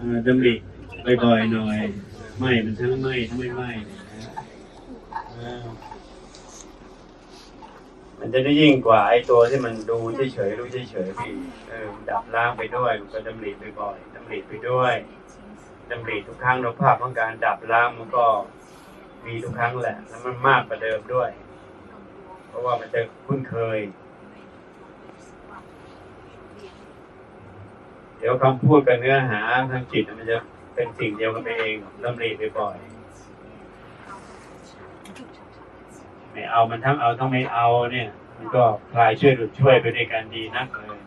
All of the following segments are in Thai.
อ่าริบ่อยๆหน่อยไหม่มันทั้งไหม่ทั้งไม่ไหม่นะอ่ามันจะได้ยิ่งกว่าไอ้ตัวที่มันดูเฉยๆรู้เฉยๆพี่เออดับล้างไปด้วยมันก็ดำริบ่อยๆดำริไปด้วยดำริทุกครั้งเราภาพของการดับล้างมันก็มีทุกครั้งแหละแล้วมันมากกว่าเดิมด้วย เพราะว่ามันจะคุ้นเคย เดี๋ยวคำพูดกับเนื้อหาทางจิตมันจะเป็นสิ่งเดียวกันไปเองดำริไปบ่อยไม่เอามันทั้งเอาทั้งไม่เอาเนี่ย มันก็คลายช่วยหลุดช่วยไปด้วยกันดีนักเลย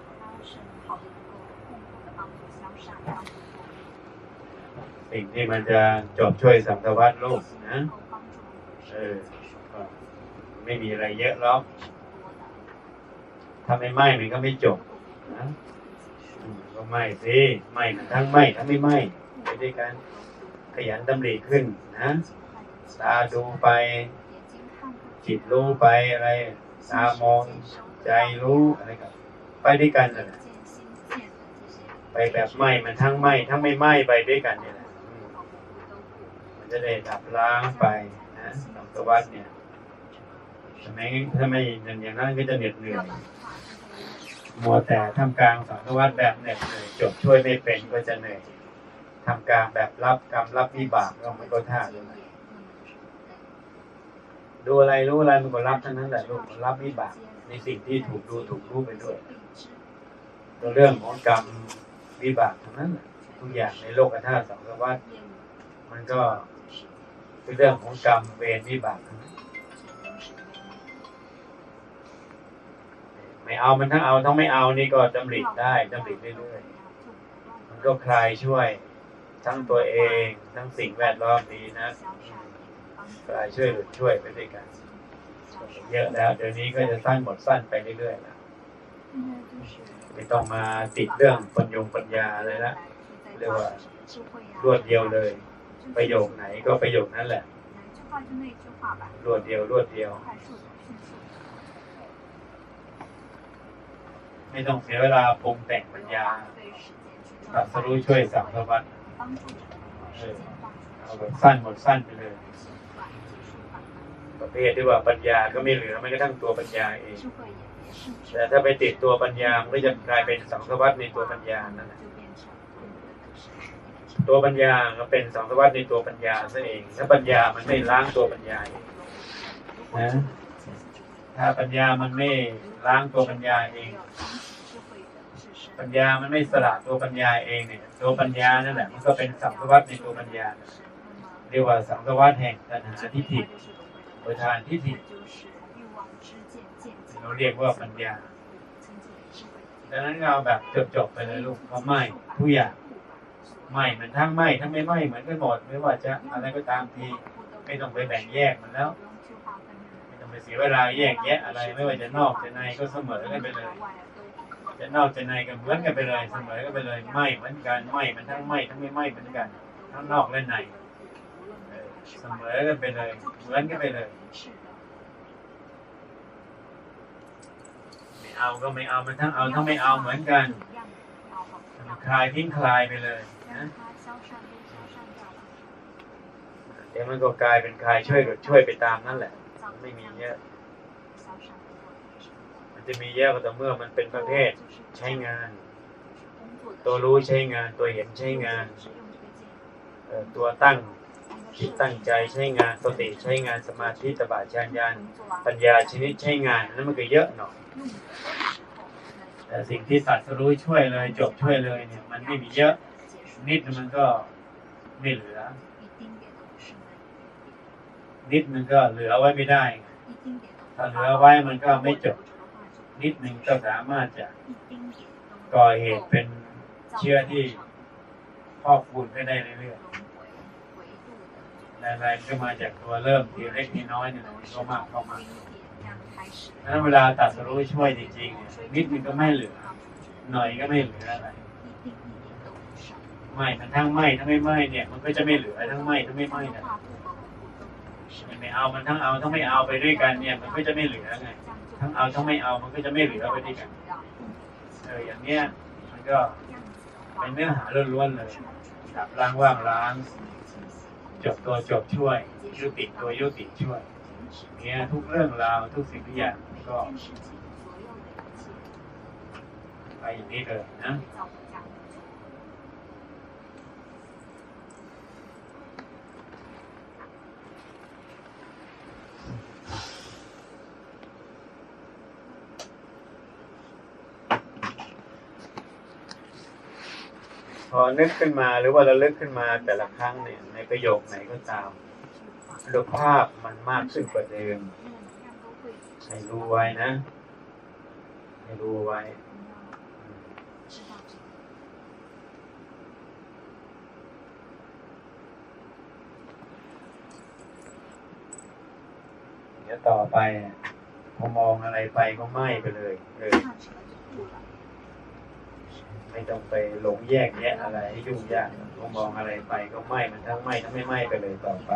สิ่งที่มันจะจบช่วยสังสวัสโลกนะเออไม่มีอะไรเยอะหรอกถ้าไม่ไหม้มันก็ไม่จบนะ ก็ไม้สิไม้มันทั้งไม้ทั้งไม่ไม้ไปด้วยกันขยันดำริขึ้นนะตาดูไป จิตรู้ไปอะไรตามองใจรู้อะไรกับไปด้วยกันนั่แหละไปแบบไม้มันทั้งไม้ทั้งไม่ไม้ไปด้วยกันเนี่ยแหละมมันจะได้ดับล้างไปนะสังสวัสดเนี่ยทำไมถ้าไม่อย่างนั้นก็จะเหน็ดเหนื่อย มัวแต่ทำกลางสังสวัสดแบบเหน็ดเหนื่อยจบช่วยไม่เป็นก็จะเหนื่อยทำกลางแบบรับกรรมรับวิบากก็มันก็ท่าเลยดูอะไรรู้อะไรมันก็รับทั้งนั้นแหละลูกมันรับวิบากในสิ่งที่ถูกดูถูกรู้ไปด้วยตัวเรื่องของกรรมวิบากทั้งนั้นทุกอย่างในโลกธาตุสังสารวัฏมันก็เป็นเรื่องของกรรมเวรวิบากทั้งนั้น ไม่เอามันทั้งเอาทั้งไม่เอานี่ก็ดำริได้ดำริเรื่อยๆมันก็คลายช่วย ทั้งตัวเอง ทั้งสิ่งแวดล้อมดีนะคลายช่วยหรือช่วยไปด้วยกันเยอะแล้ว เดี๋ยวนี้ก็จะสั้นหมดสั้นไปเรื่อยๆไม่ต้องมาติดเรื่องปัญญงปัญญาเลยละเรียกว่ารวดเดียวเลย ประโยคไหนก็ประโยคนั้นแหละรวดเดียวรวดเดียว ไม่ต้องเสียเวลาปรุงแต่งปัญญาตรัสรู้ช่วยสังสวัฏเออเอาแบบสั้นหมดสั้นไปเลย ประเภทที่ว่าปัญญาก็ไม่เหลือไม่กระทั่งตัวปัญญาเอง แต่ถ้าไปติดตัวปัญญามันก็จะกลายเป็นสังสวัฏในตัวปัญญานั่นแหละตัวปัญญาก็เป็นสังสวัฏในตัวปัญญาซะเอง ถ้าปัญญามันไม่ล้างตัวปัญญาเองนะถ้าปัญญามันไม่ล้างตัวปัญญาเอง ปัญญามันไม่สละตัวปัญญาเองเนี่ย ตัวปัญญานั่นแหละมันก็เป็นสังสวัฏในตัวปัญญาเรียกว่าสังสวัฏแห่งตัณหาทิฏฐิประธานทิฏฐิเราเรียกว่าปัญญาดังนั้นเราแบบจบๆไปเลยลูกเพราะไม่ทุกอย่างไม่มันทั้งไม่ทั้งไม่ไม่เหมือนกันหมดไม่ว่าจะอะไรก็ตามทีไม่ต้องไปแบ่งแยกมันแล้ว ไม่ต้องไปเสียเวลาแยกแยะอะไรไม่ว่าจะนอกจะในก็เสมอกันไปเลย จะนอกจะในก็เหมือนกันไปเลยเสมอกันไปเลยไม่เหมือนกันไม่มันทั้งไม่ทั้งไม่ไม่เหมือนกันทั้งนอกและในเออเสมอกันไปเลยเหมือนกันไปเลยไม่เอาก็ไม่เอามันทั้งเอาทั้งไม่เอาเหมือนกันคลายทิ้งคลายไปเลยนะเดี๋ยวมันก็กลายเป็นคลายช่วยช่วยไปตามนั่นแหละ ไม่มีเยอะมันจะมีเยอะก็ต่อเมื่อมันเป็นประเภทใช้งาน ตัวรู้ใช้งานตัวเห็นใช้งานตัวตั้งจิตตั้งใจใช้งานสติใช้งานสมาธิตบะฌานญาณปัญญาชนิดใช้งานนั้นมันก็เยอะหน่อยแต่สิ่งที่ตัดสรู้ช่วยเลย จบช่วยเลยเนี่ย มันไม่มีเยอะนิดมันก็ไม่เหลือ นิดมันก็เหลือไว้ไม่ได้ ถ้าเหลือไว้มันก็ไม่จบ นิดหนึ่งก็สามารถจะก่อเหตุเป็นเชื้อที่พอกพูนไปได้เรื่อยๆอะไรๆก็มาจากตัวเริ่มทีเล็กทีน้อยเนี่ยก็มากเข้ามานั้นเวลาตัดสรู้ช่วยจริงๆเนี่ยนิดหนึงก็ไม่เหลือ หน่อยก็ไม่เหลืออะไรไม่มันทั้งไม่ทั้งไม่ไม่เนี่ย มันก็จะไม่เหลือทั้งไม่ทั้งไม่ไม่นะ ไม่เอามันทั้งเอาทั้งไม่เอาไปด้วยกันเนี่ย มันก็จะไม่เหลือไงทั้งเอาทั้งไม่เอามันก็จะไม่เหลือไปด้วยกันเอออย่างเนี้ยมันก็เป็นเนื้อหาล้วนๆเลยดับล้างว่างล้างจบตัวจบช่วยยุติตัวยุติช่วยเนี่ยทุกเรื่องราวทุกสิ่งทุกอย่างก็ไปอย่างนี้เลยนะ อนึกขึ้นมาหรือว่าระลึกขึ้นมาแต่ละครั้งเนี่ย ในประโยคไหนก็ตามรูปภาพมันมากขึ้นกว่าเดิมให้รู้ไว้นะ ให้รู้ไว้เดี๋ยวต่อไปพอมองอะไรไปก็ไหม้ไปเลยเออ ไม่ต้องไปหลงแยกแยะอะไรให้ยุ่งยากพอมองอะไรไปก็ไหมมันทั้งไหมทั้งไม่ไหมไปเลยต่อไป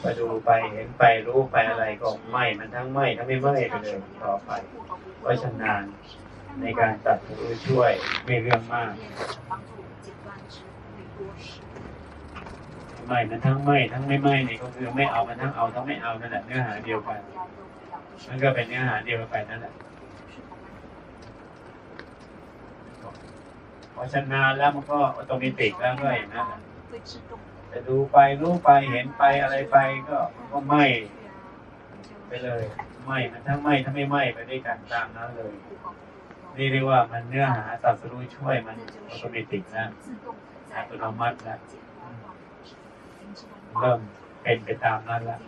ไปดูไปเห็นไปรู้ไปอะไรก็ไหมมันทั้งไหมทั้งไม่ไหมไปเลยต่อไปเพราะชำนาญในการตัดรู้ช่วยไม่เรื่องมากไหม้มันทั้งไหม้ทั้งไม่ไหม้นี่ก็คือไม่เอามันทั้งเอาทั้งไม่เอานั่นแหละเนื้อหาเดียวกันมันก็เป็นเนื้อหาเดียวกันนั่นแหละ พอชำนาญแล้วมันก็ออโตเมติกแล้วก็อย่างนั้นะจะดูไปรู้ไปเห็นไปอะไรไปก็มันก็ไม้ไปเลยไม้มันทั้งไม้ทั้งไม่ไม้ไปด้วยกันตามนั้นเลยนี่เรียกว่ามันเนื้อหาตัดสรู้ช่วยมันออโตเมติกนะอัตโนมัติแล้วเริ่มเป็นไปตามนั้นแล้ว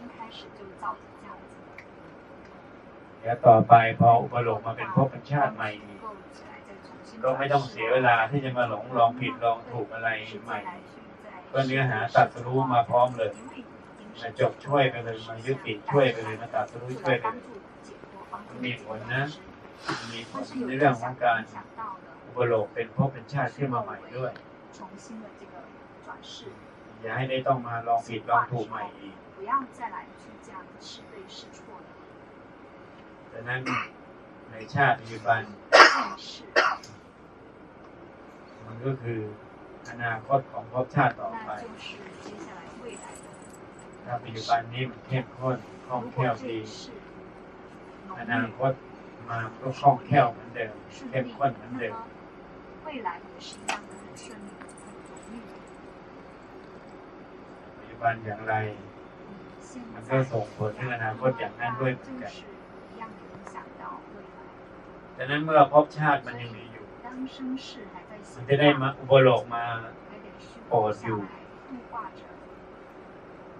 เดี๋ยวต่อไปพออุปโลกมาเป็นภพเป็นชาติใหม่ ก็ไม่ต้องเสียเวลาที่จะมาหลงลองผิดลองถูกอะไรใหม่ก็เนื้อหาตัดรู้มาพร้อมเลยมาจบช่วยไปเลยมายุติช่วยไปเลยมาตัดรู้ช่วยไปมีผลนะ มีผลในเรื่องของการอุปโลกเป็นพบเป็นชาติขึ้นมาใหม่ด้วยอย่าให้ได้ต้องมาลองผิดลองถูกใหม่อีกดังนั้นในชาติปัจจุบัน มันก็คืออนาคตของภพชาติต่อไปถ้าปัจจุบันนี้มันเข้มข้นคล่องแคล่วดีอนาคตมาก็คล่องแคล่วเหมือนเดิมเข้มข้นเหมือนเดิมปัจจุบันอย่างไร มันก็ส่งผลถึงอนาคตอย่างนั้นด้วยเหมือนกันดังนั้นเมื่อภพชาติมันยังมีอยู่ มันจะได้มาบลอกมาปอดอยู่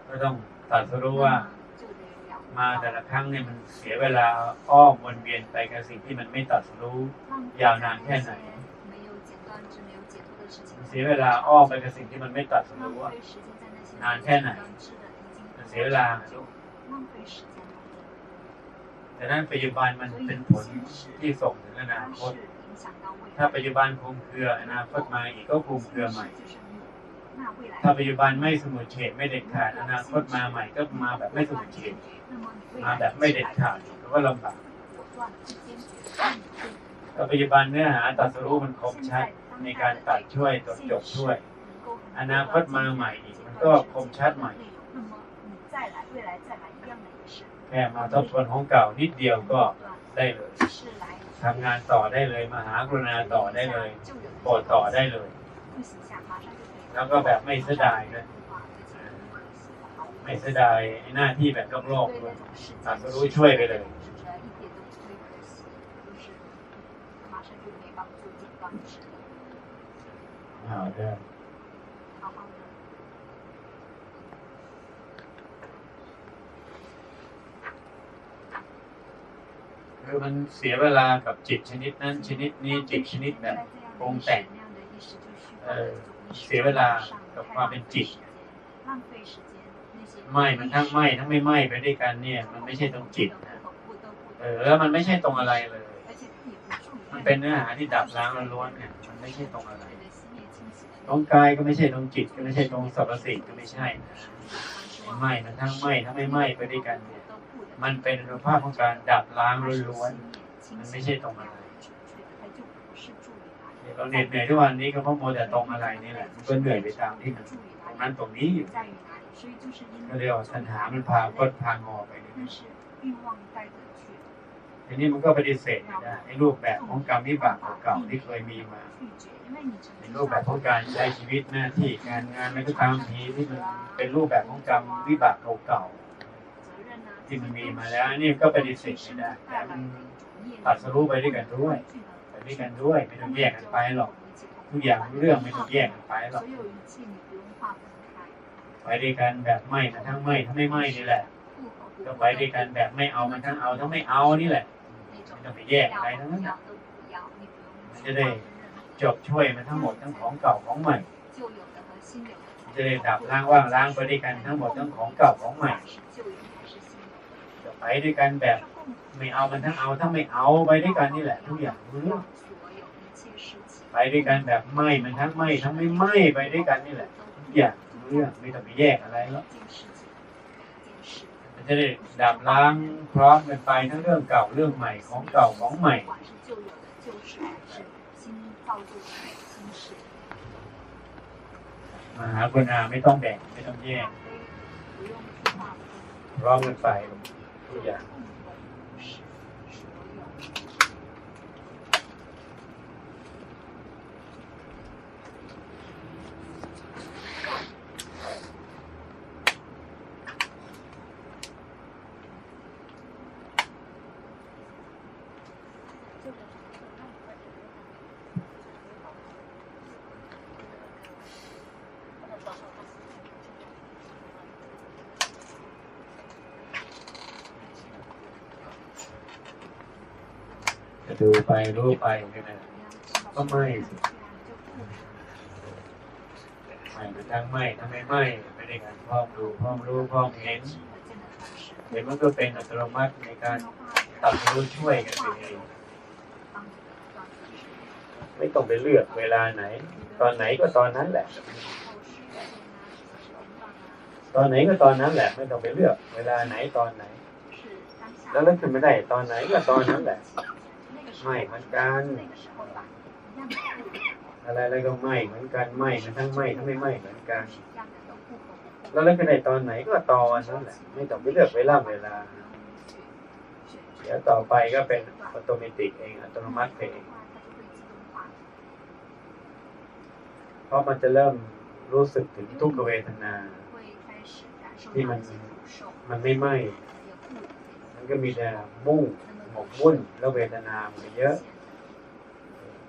ก็ต้องตัดสรู้ว่า มาแต่ละครั้งเนี่ยมันเสียเวลาอ้อมวนเวียนไปกับสิ่งที่มันไม่ตัดสรู้ยาวนานแค่ไหนเสียเวลาอ้อมไปกับสิ่งที่มันไม่ตัดสรู้นานแค่ไหนมันเสียเวลาแต่นั้นปัจจุบันมันเป็นผลที่ส่งถึงอนาคต ถ้าปัจจุบันคลุมเครืออนาคตมาอีกก็คลุมเครือใหม่ ถ้าปัจจุบันไม่สมุดเฉดไม่เด็ดขาดอนาคตมาใหม่ก็มาแบบไม่สมุดเฉดมาแบบไม่เด็ดขาดก็ลำบากก็ปัจจุบันเนื้อหาตัดสรู้มันคมชัดในการตัดช่วยตัดจบช่วย อนาคตมาใหม่อีกมันก็คมชัดใหม่แค่มาทบทวนของเก่านิดเดียวก็ได้เลย ทำงานต่อได้เลยมหากรุณาต่อได้เลยโปรดต่อได้เลย แล้วก็แบบไม่เสียดายนะไม่เสียดายหน้าที่แบบโลกเลยสามรู้ช่วยไปเลย好的。 คือมันเสียเวลากับจิตชนิดนั้นชนิดนี้จิตชนิดแบบปรุงแต่งเออเสียเวลากับความเป็นจิตไม่มันทั้งไม่ทั้งไม่ไม่ไปด้วยกันเนี่ย มันไม่ใช่ตรงจิตนะเออแล้วมันไม่ใช่ตรงอะไรเลย มันเป็นเนื้อหาที่ดับล้างล้วนเนี่ยมันไม่ใช่ตรงอะไรตรงกายก็ไม่ใช่ตรงจิตก็ไม่ใช่ตรงสรรพสิ่งก็ไม่ใช่นะ ไหม้นะทั้งไหม้ทั้งไม่ไหม้ไปด้วยกันเนี่ยมันเป็นสภาพของการดับล้างล้วนมันไม่ใช่ตรงอะไรเราเหน็ดเหนื่อยทุกวันนี้ก็เพราะโมแต่ตรงอะไรนี่แหละมันก็เหนื่อยไปตามที่มันตรงนั้นตรงนี้อยู่ก็เรียกว่าสัญหามันพาก็พางอไปเลย ทีนี้มันก็ปฏิเสธไม่ได้ในรูปแบบของกรรมวิบากเก่าๆที่เคยมีมาในรูปแบบของการใช้ชีวิตหน้าที่งานงานในไรก็ตามทีที่มันเป็นรูปแบบของกรรมวิบากเก่าๆที่มันมีมาแล้วนี่ก็ปฏิเสธไม่ได้แต่มันตัดสรู้ไปด้วยกันด้วยไปด้วยกันด้วยไม่ต้องแยกกันไปหรอกทุกอย่างเรื่องไม่ต้องแยกกันไปหรอกไปด้วยกันแบบไม่ทั้งไม่ทั้งไม่ไม่นี่แหละก็ไปด้วยกันแบบไม่เอามันทั้งเอาทั้งไม่เอานี่แหละ จะไปแยกอะไรทั้งนั้นมันจะได้จบช่วยมันทั้งหมดทั้งของเก่าของใหม่จะได้ดับล้างว่างล้างไปด้วยกันทั้งหมดทั้งของเก่าของใหม่จะไปด้วยกันแบบไม่เอามันทั้งเอาทั้งไม่เอาไปด้วยกันนี่แหละทุกอย่างรู้ไปด้วยกันแบบไม่มันทั้งไม่ทั้งไม่ไม่ไปด้วยกันนี่แหละทุกอย่างรู้เรื่องไม่ต้องไปแยกอะไรแล้ว จะได้ดับล้างพร้อมกันไปทั้งเรื่องเก่าเรื่องใหม่ของเก่าของใหม่มาหากุณาไม่ต้องแบ่งไม่ต้องแยกพร้อมกันไปทุกอย่าง ดูไปรู้ไปกันนะก็ไม่สิไม่มันทั้งไม่ทั้งไม่ไม่ไม่ได้การพร้อมดูพร้อมรู้พร้อมเห็นเห็นมันก็เป็นอัตโนมัติในการตัดรู้ช่วยกันเองไม่ต้องไปเลือกเวลาไหน ตอนไหนก็ตอนนั้นแหละ ตอนไหนก็ตอนนั้นแหละ ไม่ต้องไปเลือก เวลาไหนตอนไหน แล้วเลือกขึ้นไม่ได้ตอนไหนก็ตอนนั้นแหละ ไม่เหมือนกัน อะไรอะไรก็ไม่เหมือนกันไม่มันทั้งไม่ทั้งไม่ไม่เหมือนกัน แล้วเลือกขึ้นตอนไหนก็ตอนนั้นแหละไม่ต้องไปเลือกเวลาเวลา เดี๋ยวต่อไปก็เป็นอัตโนมัติเองอัตโนมัติเองเพราะมันจะเริ่มรู้สึกถึงทุกขเวทนา ที่มันมันไม่ไหม้มันก็มีแต่มุ่ง หมกมุ่นแล้วเวทนามันเยอะ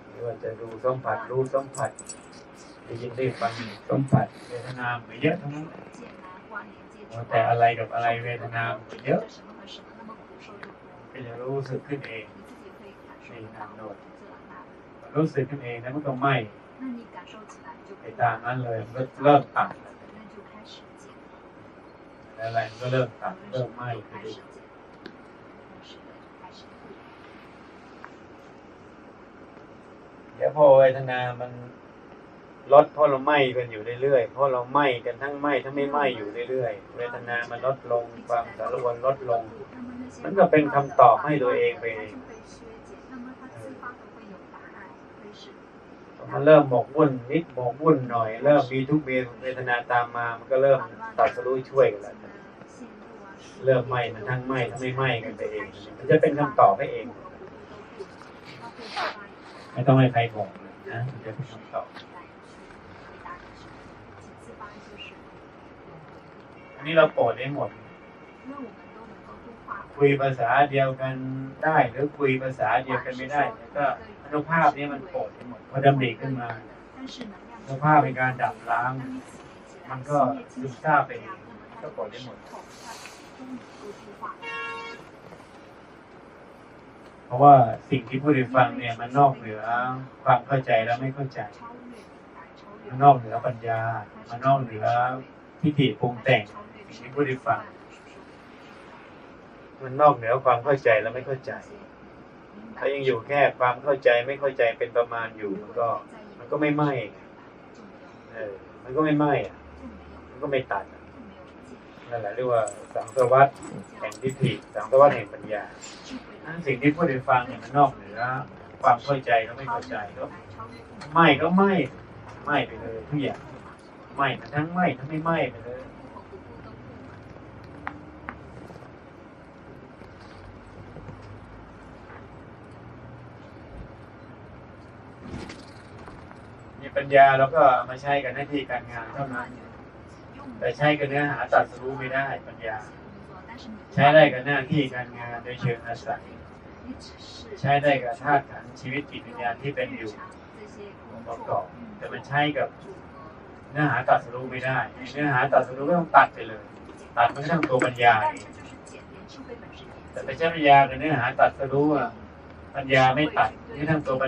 ไม่ว่าจะดูสัมผัสรู้สัมผัสได้ยินได้ฟังสัมผัสเวทนามันเยอะทั้งนั้นแต่อะไรกับอะไรเวทนามันเยอะก็จะรู้สึกขึ้นเองนี่ทางโน้นรู้สึกขึ้นเองแล้วมันก็ไหม้ไปตามนั้นเลยเริ่มตัดอะไรก็เริ่มตัดเริ่มไหม้ไป เดี๋ยวพอเวทนามันลดเพราะเราไหม้กันอยู่เรื่อยๆเพราะเราไหม้กันทั้งไหม้ทั้งไม่ไหม้อยู่เรื่อยๆเวทนามันลดลงความสารวนลดลง มันก็เป็นคำตอบให้ตัวเองไปเองมันเริ่มหมกมุ่นนิดหมกมุ่นหน่อย เริ่มมีทุกเวทนาตามมา มันก็เริ่มตัดสรู้ช่วยกันแล้วเริ่มไหม้มันทั้งไหม้ทั้งไม่ไหม้กันไปเอง มันจะเป็นคำตอบให้เอง ไม่ต้องให้ใครบอกเลยนะมันจะเป็นคำตอบอันนี้เราโปรดได้หมด คุยภาษาเดียวกันได้หรือคุยภาษาเดียวกันไม่ได้แล้วก็อนุภาพนี้มันโปรดได้หมดพอดำริขึ้นมาอนุภาพในการดับล้าง มันก็ซึมซาบไปก็โปรดได้หมด เพราะว่าสิ่งที่ผู้ได้ฟังเนี่ยมันนอกเหนือความเข้าใจและไม่เข้าใจ มันนอกเหนือปัญญา มันนอกเหนือทิฏฐิปรุงแต่งสิ่งที่ผู้ได้ฟัง มันนอกเหนือความเข้าใจและไม่เข้าใจ ถ้ายังอยู่แค่ความเข้าใจไม่เข้าใจเป็นประมาณอยู่มันก็ มันก็ไม่ไหม้เออมันก็ไม่ไหม้อะมันก็ไม่ตัดอะ นั่นแหละเรียกว่าสังสวัตแห่งทิฏฐิสังสวัตแห่งปัญญาสิ่งที่ผู้ได้ฟังเนี่ยมันนอกเหนือความเข้าใจและไม่เข้าใจก็ไม่ก็ไม่ไม่ไปเลยทุกอย่างไม่ทั้งไม่ทั้งไม่ไม่ไปเลยมีปัญญาแล้วก็มาใช้กับหน้าที่การงานเท่านั้น แต่ใช้กับเนื้อหาตัดสู้ไม่ได้ปัญญา ใช้ได้กับหน้าที่การงานโดยเชิงอาศัยใช้ได้กับธาตุขันธ์ชีวิตจิตวิญญาณที่เป็นอยู่องค์ประกอบแต่มันใช้กับเนื้อหาตัดสู้ไม่ได้เนื้อหาตัดสู้ก็ต้องตัดไปเลย ตัดมันก็ต้องตัวปัญญาเองแต่ไปใช้ปัญญากับเนื้อหาตัดสู้อะปัญญาไม่ตัดนี่ทั้งตัวปัญ